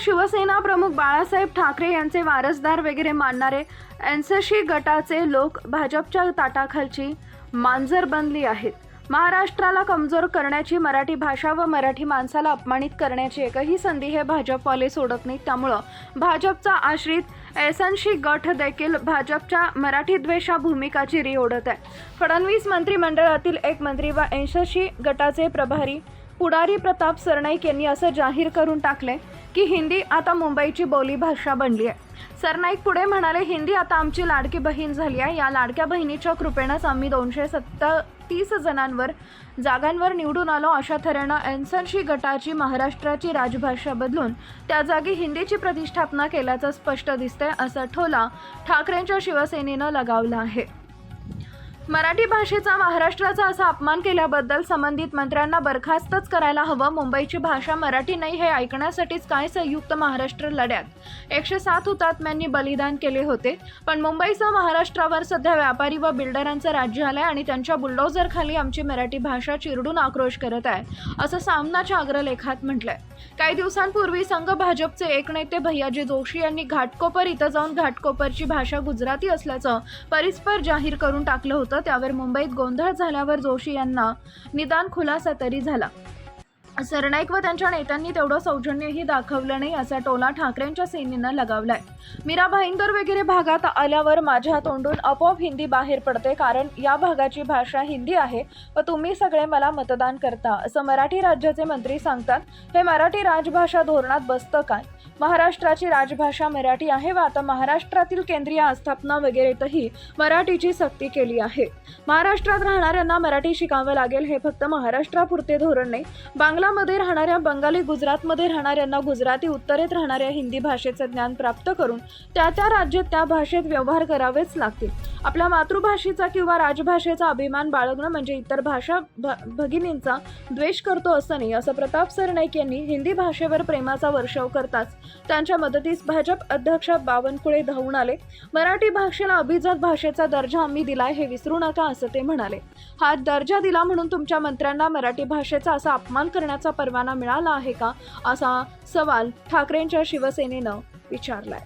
शिवसेना प्रमुख बाळासाहेब ठाकरे यांचे वारसदार वगैरे मानणारे एनसीसी गटाचे लोक भाजपच्या ताटाखालची मांजर बनली आहेत. महाराष्ट्राला कमजोर करण्याची मराठी भाषा व मराठी माणसाला अपमानित करण्याची एकही संधी हे भाजपवाले सोडत नाहीत. त्यामुळं भाजपचा आश्रित एसएनशी गट देखील भाजपच्या मराठी द्वेषा भूमिकाची री ओढत आहे. फडणवीस मंत्रिमंडळातील एक मंत्री व एनसीसी गटाचे प्रभारी पुढारी प्रताप सरनाईक यांनी असं जाहीर करून टाकले की हिंदी आता मुंबईची बोलीभाषा बनली आहे. सरनाईक पुढे म्हणाले हिंदी आता आमची लाडकी बहीण झाली आहे. या लाडक्या बहिणीच्या कृपेनंच आम्ही दोनशे सत्तीस जणांवर जागांवर निवडून आलो. अशा तऱ्हेनं एनसनशी गटाची महाराष्ट्राची राजभाषा बदलून त्या जागी हिंदीची प्रतिष्ठापना केल्याचं स्पष्ट दिसतंय असा ठोला ठाकरेंच्या शिवसेनेनं लगावला आहे. मराठी भाषेचा महाराष्ट्राचा असा अपमान केल्याबद्दल संबंधित मंत्र्यांना बरखास्तच करायला हवं. मुंबईची भाषा मराठी नाही हे ऐकण्यासाठीच काय संयुक्त महाराष्ट्र लढ्यात? एकशे सात हुतात्म्यांनी बलिदान केले होते. पण मुंबईसह महाराष्ट्रावर सध्या व्यापारी व बिल्डरांचं राज्य आलंय आणि त्यांच्या बुलडोझरखाली आमची मराठी भाषा चिरडून आक्रोश करत आहे असं सामनाच्या अग्रलेखात म्हटलंय. काही दिवसांपूर्वी संघ भाजपचे एक नेते भैयाजी जोशी यांनी घाटकोपर इथं जाऊन घाटकोपरची भाषा गुजराती असल्याचं परिस्पर जाहीर करून टाकलं होतं. त्यावर मुंबईत गोंधळ झाल्यावर जोशी यांना निदान खुलासा तरी झाला. सरनाईक व त्यांच्या नेत्यांनी तेवढं सौजन्यही दाखवलं नाही असा टोला ठाकरेंच्या सेनेनं लगावलाय. मीरा भाईंदर वगैरे भागात आल्यावर माझ्या तोंडून आपोआप हिंदी बाहेर पडते कारण या भागाची भाषा हिंदी आहे व तुम्ही सगळे मला मतदान करता असं मराठी राज्याचे मंत्री सांगतात. हे मराठी राजभाषा धोरणात बसतं काय? महाराष्ट्राची राजभाषा मराठी आहे व आता महाराष्ट्रातील केंद्रीय आस्थापना वगैरेतही मराठीची सक्ती केली आहे. महाराष्ट्रात राहणाऱ्यांना मराठी शिकावं लागेल हे फक्त महाराष्ट्रापुरते धोरण नाही बांगला बांगलामध्ये राहणाऱ्या बंगाली गुजरातमध्ये राहणाऱ्यांना गुजराती उत्तरेत राहणाऱ्या हिंदी भाषेचं ज्ञान प्राप्त करून त्या त्या राज्यात त्या भाषेत व्यवहार करावेच लागतील. आपल्या मातृभाषेचा किंवा राजभाषेचा अभिमान बाळगणं म्हणजे इतर भाषा भ भगिनींचा द्वेष करतो असं नाही असं प्रताप सरनाईक यांनी हिंदी भाषेवर प्रेमाचा वर्षाव करताच त्यांच्या मदतीस भाजप अध्यक्ष बावनकुळे धावून आले. मराठी भाषेला अभिजात भाषेचा दर्जा आम्ही दिलाय हे विसरू नका असं ते म्हणाले. हा दर्जा दिला म्हणून तुमच्या मंत्र्यांना मराठी भाषेचा असा अपमान करण्यात करण्याचा परवाना मिळाला आहे का असा सवाल ठाकरेंच्या शिवसेनेनं विचारलाय.